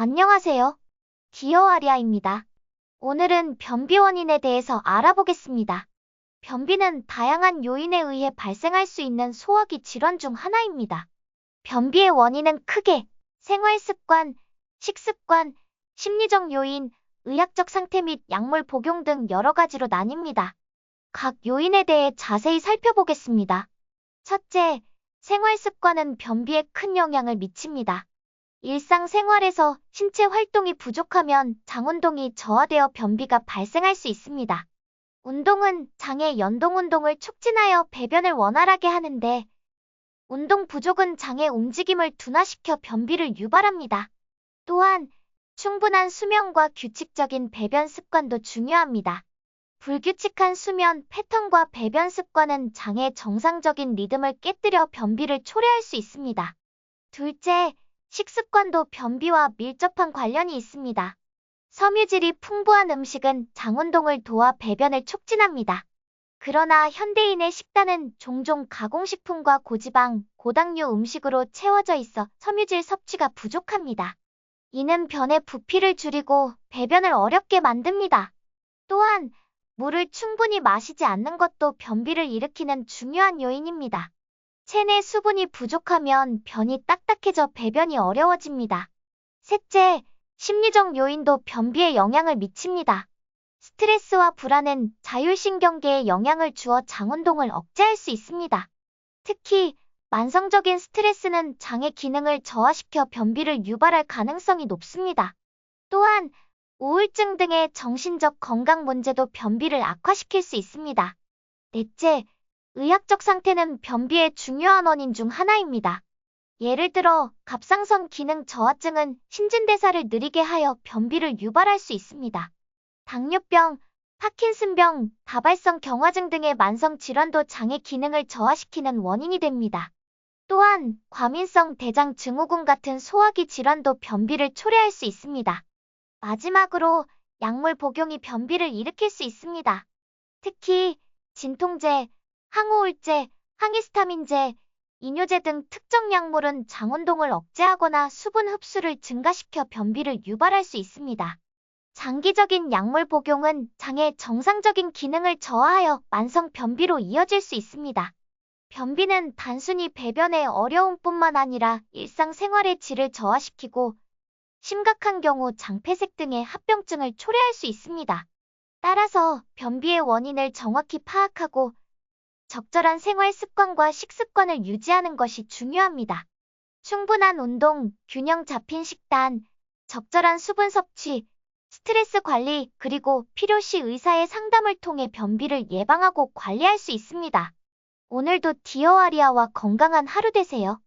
안녕하세요. 디어아리아입니다. 오늘은 변비 원인에 대해서 알아보겠습니다. 변비는 다양한 요인에 의해 발생할 수 있는 소화기 질환 중 하나입니다. 변비의 원인은 크게 생활 습관, 식습관, 심리적 요인, 의학적 상태 및 약물 복용 등 여러 가지로 나뉩니다. 각 요인에 대해 자세히 살펴보겠습니다. 첫째, 생활 습관은 변비에 큰 영향을 미칩니다. 일상생활에서 신체 활동이 부족하면 장운동이 저하되어 변비가 발생할 수 있습니다. 운동은 장의 연동 운동을 촉진하여 배변을 원활하게 하는데 운동 부족은 장의 움직임을 둔화시켜 변비를 유발합니다. 또한 충분한 수면과 규칙적인 배변 습관도 중요합니다. 불규칙한 수면 패턴과 배변 습관은 장의 정상적인 리듬을 깨뜨려 변비를 초래할 수 있습니다. 둘째, 식습관도 변비와 밀접한 관련이 있습니다. 섬유질이 풍부한 음식은 장운동을 도와 배변을 촉진합니다. 그러나 현대인의 식단은 종종 가공식품과 고지방, 고당류 음식으로 채워져 있어 섬유질 섭취가 부족합니다. 이는 변의 부피를 줄이고 배변을 어렵게 만듭니다. 또한 물을 충분히 마시지 않는 것도 변비를 일으키는 중요한 요인입니다. 체내 수분이 부족하면 변이 딱딱해져 배변이 어려워집니다. 셋째, 심리적 요인도 변비에 영향을 미칩니다. 스트레스와 불안은 자율신경계에 영향을 주어 장운동을 억제할 수 있습니다. 특히 만성적인 스트레스는 장의 기능을 저하시켜 변비를 유발할 가능성이 높습니다. 또한 우울증 등의 정신적 건강 문제도 변비를 악화시킬 수 있습니다. 넷째, 의학적 상태는 변비의 중요한 원인 중 하나입니다. 예를 들어 갑상선 기능 저하증은 신진대사를 느리게 하여 변비를 유발할 수 있습니다. 당뇨병, 파킨슨병, 다발성 경화증 등의 만성 질환도 장의 기능을 저하시키는 원인이 됩니다. 또한 과민성 대장 증후군 같은 소화기 질환도 변비를 초래할 수 있습니다. 마지막으로 약물 복용이 변비를 일으킬 수 있습니다. 특히 진통제, 항우울제, 항히스타민제, 이뇨제 등 특정 약물은 장운동을 억제하거나 수분 흡수를 증가시켜 변비를 유발할 수 있습니다. 장기적인 약물 복용은 장의 정상적인 기능을 저하하여 만성 변비로 이어질 수 있습니다. 변비는 단순히 배변의 어려움뿐만 아니라 일상생활의 질을 저하시키고 심각한 경우 장폐색 등의 합병증을 초래할 수 있습니다. 따라서 변비의 원인을 정확히 파악하고 적절한 생활 습관과 식습관을 유지하는 것이 중요합니다. 충분한 운동, 균형 잡힌 식단, 적절한 수분 섭취, 스트레스 관리, 그리고 필요시 의사의 상담을 통해 변비를 예방하고 관리할 수 있습니다. 오늘도 디어아리아와 건강한 하루 되세요.